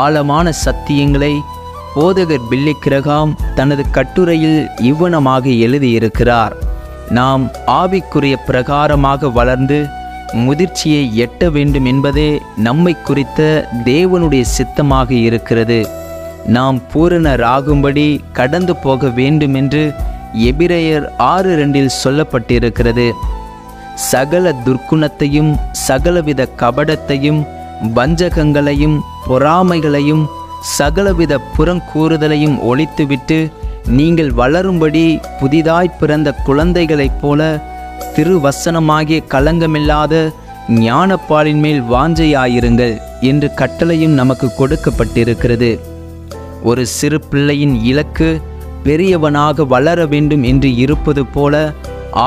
ஆழமான சத்தியங்களை போதகர் பில்லி கிரகாம் தனது கட்டுரையில் இவ்வனமாக எழுதியிருக்கிறார். நாம் ஆவிக்குரிய பிரகாரமாக வளர்ந்து முதிர்ச்சியை எட்ட வேண்டும் என்பதே நம்மை குறித்த தேவனுடைய சித்தமாக இருக்கிறது. நாம் பூரணராகும்படி கடந்து போக வேண்டும் என்று எபிரேயர் ஆறு ரெண்டில் சொல்லப்பட்டிருக்கிறது. சகல துர்க்குணத்தையும் சகலவித கபடத்தையும் வஞ்சகங்களையும் பொறாமைகளையும் சகலவித புறங்கூறுதலையும் ஒழித்துவிட்டு நீங்கள் வளரும்படி புதிதாய் பிறந்த குழந்தைகளைப் போல திருவசனமாகிய களங்கமில்லாத ஞானப்பாலின் மேல் வாஞ்சையாயிருங்கள் என்று கட்டளையும் நமக்கு கொடுக்கப்பட்டிருக்கிறது. ஒரு சிறு பிள்ளையின் இலக்கு பெரியவனாக வளர வேண்டும் என்று இருப்பது போல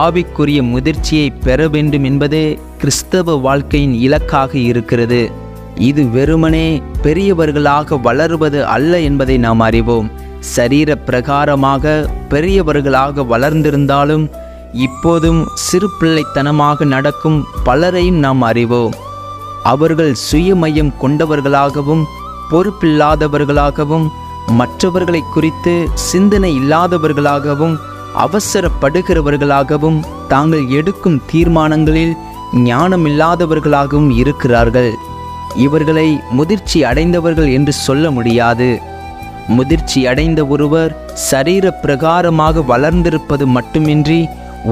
ஆவிக்குரிய முதிர்ச்சியை பெற வேண்டும் என்பதே கிறிஸ்தவ வாழ்க்கையின் இலக்காக இருக்கிறது. இது வெறுமனே பெரியவர்களாக வளருவது அல்ல என்பதை நாம் அறிவோம். சரீர பிரகாரமாக பெரியவர்களாக வளர்ந்திருந்தாலும் இப்போதும் சிறு பிள்ளைத்தனமாக நடக்கும் பலரையும் நாம் அறிவோம். அவர்கள் சுயமையம் கொண்டவர்களாகவும் பொறுப்பில்லாதவர்களாகவும் மற்றவர்களை குறித்து சிந்தனை இல்லாதவர்களாகவும் அவசரப்படுகிறவர்களாகவும் தாங்கள் எடுக்கும் தீர்மானங்களில் ஞானமில்லாதவர்களாகவும் இருக்கிறார்கள். இவர்களை முதிர்ச்சி அடைந்தவர்கள் என்று சொல்ல முடியாது. முதிர்ச்சி அடைந்த ஒருவர் சரீர பிரகாரமாக வளர்ந்திருப்பது மட்டுமின்றி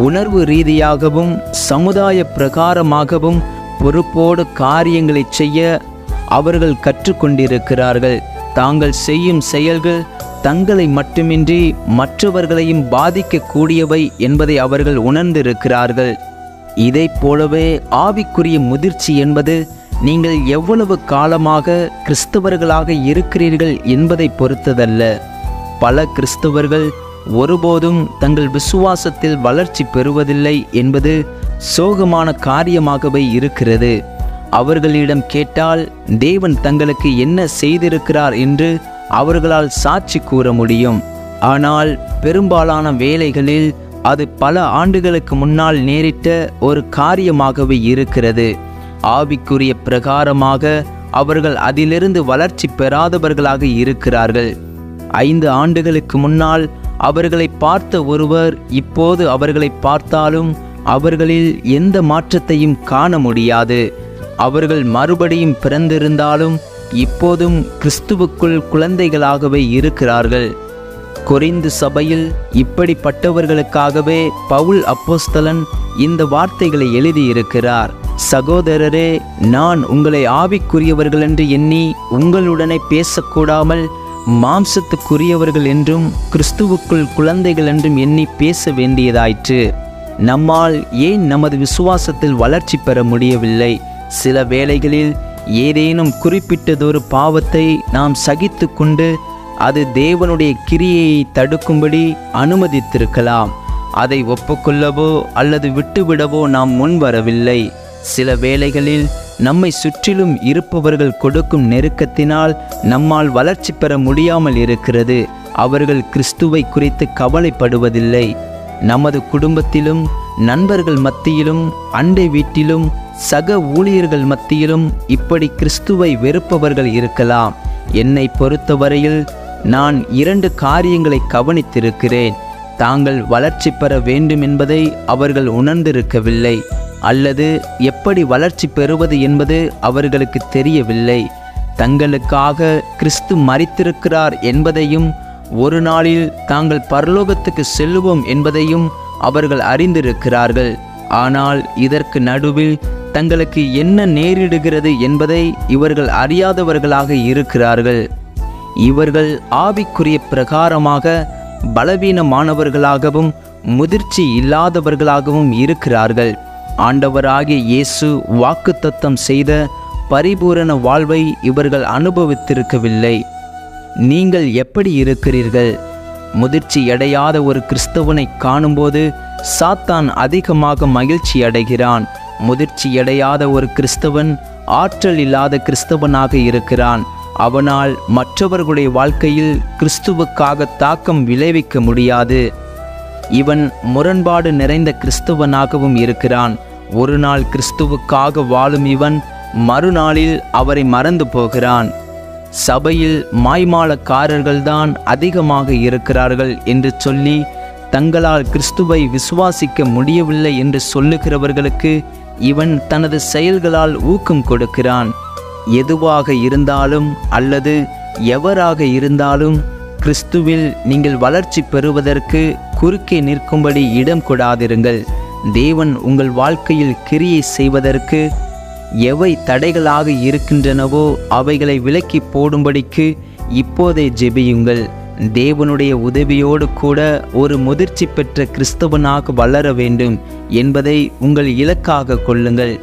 உணர்வு ரீதியாகவும் சமுதாய பிரகாரமாகவும் பொறுப்போடு காரியங்களை செய்ய அவர்கள் கற்றுக்கொண்டிருக்கிறார்கள். தாங்கள் செய்யும் செயல்கள் தங்களை மட்டுமின்றி மற்றவர்களையும் பாதிக்கக்கூடியவை என்பதை அவர்கள் உணர்ந்திருக்கிறார்கள். இதை போலவே ஆவிக்குரிய முதிர்ச்சி என்பது நீங்கள் எவ்வளவு காலமாக கிறிஸ்தவர்களாக இருக்கிறீர்கள் என்பதை பொறுத்ததல்ல. பல கிறிஸ்தவர்கள் ஒருபோதும் தங்கள் விசுவாசத்தில் வளர்ச்சி பெறுவதில்லை என்பது சோகமான காரியமாகவே இருக்கிறது. அவர்களிடம் கேட்டால் தேவன் தங்களுக்கு என்ன செய்திருக்கிறார்? என்று அவர்களால் சாட்சி கூற முடியும். ஆனால் பெரும்பாலான வேலைகளில் அது பல ஆண்டுகளுக்கு முன்னால் நேரிட்ட ஒரு காரியமாகவே இருக்கிறது. ஆவிக்குரிய பிரகாரமாக அவர்கள் அதிலிருந்து வளர்ச்சி பெறாதவர்களாக இருக்கிறார்கள். ஐந்து ஆண்டுகளுக்கு முன்னால் அவர்களை பார்த்த ஒருவர் இப்போது அவர்களை பார்த்தாலும் அவர்களில் எந்த மாற்றத்தையும் காண முடியாது. அவர்கள் மறுபடியும் பிறந்திருந்தாலும் இப்போதும் கிறிஸ்துவுக்குள் குழந்தைகளாகவே இருக்கிறார்கள். கொரிந்து சபையில் இப்படிப்பட்டவர்களுக்காகவே பவுல் அப்போஸ்தலன் இந்த வார்த்தைகளை எழுதியிருக்கிறார். சகோதரரே நான் உங்களை ஆவிக்குரியவர்கள் என்று எண்ணி உங்களுடனே பேசக்கூடாமல் மாம்சத்துக்குரியவர்கள் என்றும் கிறிஸ்துவுக்குள் குழந்தைகள் என்றும் எண்ணி பேச வேண்டியதாயிற்று. நம்மால் ஏன் நமது விசுவாசத்தில் வளர்ச்சி பெற முடியவில்லை? சில வேளைகளில் ஏதேனும் குறிப்பிட்டதொரு பாவத்தை நாம் சகித்து கொண்டு அது தேவனுடைய கிரியையை தடுக்கும்படி அனுமதித்திருக்கலாம். அதை ஒப்புக்கொள்ளவோ அல்லது விட்டுவிடவோ நாம் முன் வரவில்லை சில வேளைகளில் நம்மை சுற்றிலும் இருப்பவர்கள் கொடுக்கும் நெருக்கத்தினால் நம்மால் வளர்ச்சி பெற முடியாமல் இருக்கிறது. அவர்கள் கிறிஸ்துவை குறித்து கவலைப்படுவதில்லை. நமது குடும்பத்திலும் நண்பர்கள் மத்தியிலும் அண்டை வீட்டிலும் சக ஊழியர்கள் மத்தியிலும் இப்படி கிறிஸ்துவை வெறுப்பவர்கள் இருக்கலாம். என்னை பொறுத்தவரையில் நான் இரண்டு காரியங்களை கவனித்திருக்கிறேன். தாங்கள் வளர்ச்சி பெற வேண்டும் என்பதை அவர்கள் உணர்ந்திருக்கவில்லை. அல்லது எப்படி வளர்ச்சி பெறுவது என்பது அவர்களுக்கு தெரியவில்லை. தங்களுக்காக கிறிஸ்து மறித்திருக்கிறார் என்பதையும் ஒரு நாளில் தாங்கள் பரலோகத்துக்கு செல்லுவோம் என்பதையும் அவர்கள் அறிந்திருக்கிறார்கள். ஆனால் இதற்கு நடுவில் தங்களுக்கு என்ன நேரிடுகிறது என்பதை இவர்கள் அறியாதவர்களாக இருக்கிறார்கள். இவர்கள் ஆவிக்குரிய பிரகாரமாக பலவீனமானவர்களாகவும் முதிர்ச்சி இல்லாதவர்களாகவும் இருக்கிறார்கள். ஆண்டவராகிய இயேசு வாக்குத்தத்தம் செய்த பரிபூரண வாழ்வை இவர்கள் அனுபவித்திருக்கவில்லை. நீங்கள் எப்படி இருக்கிறீர்கள்? முதிர்ச்சி அடையாத ஒரு கிறிஸ்தவனை காணும்போது சாத்தான் அதிகமாக மகிழ்ச்சி அடைகிறான். முதிர்ச்சி அடையாத ஒரு கிறிஸ்தவன் ஆற்றல் இல்லாத கிறிஸ்தவனாக இருக்கிறான். அவனால் மற்றவர்களுடைய வாழ்க்கையில் கிறிஸ்துவுக்காக தாக்கம் விளைவிக்க முடியாது. இவன் முரண்பாடு நிறைந்த கிறிஸ்துவனாகவும் இருக்கிறான். ஒரு நாள் கிறிஸ்துவுக்காக வாழும் இவன் மறுநாளில் அவரை மறந்து போகிறான். சபையில் மாய்மாலக்காரர்கள்தான் அதிகமாக இருக்கிறார்கள் என்று சொல்லி தங்களால் கிறிஸ்துவை விசுவாசிக்க முடியவில்லை என்று சொல்லுகிறவர்களுக்கு இவன் தனது செயல்களால் ஊக்கம் கொடுக்கிறான். எதுவாக இருந்தாலும் அல்லது எவராக இருந்தாலும் கிறிஸ்துவில் நீங்கள் வளர்ச்சி பெறுவதற்கு குறுக்கே நிற்கும்படி இடம் கொடாதிருங்கள். தேவன் உங்கள் வாழ்க்கையில் கிரியை செய்வதற்கு எவை தடைகளாக இருக்கின்றனவோ அவைகளை விலக்கி போடும்படிக்கு இப்போதே ஜெபியுங்கள். தேவனுடைய உதவியோடு கூட ஒரு முதிர்ச்சி பெற்ற கிறிஸ்தவனாக வளர வேண்டும் என்பதை உங்கள் இலக்காக கொள்ளுங்கள்.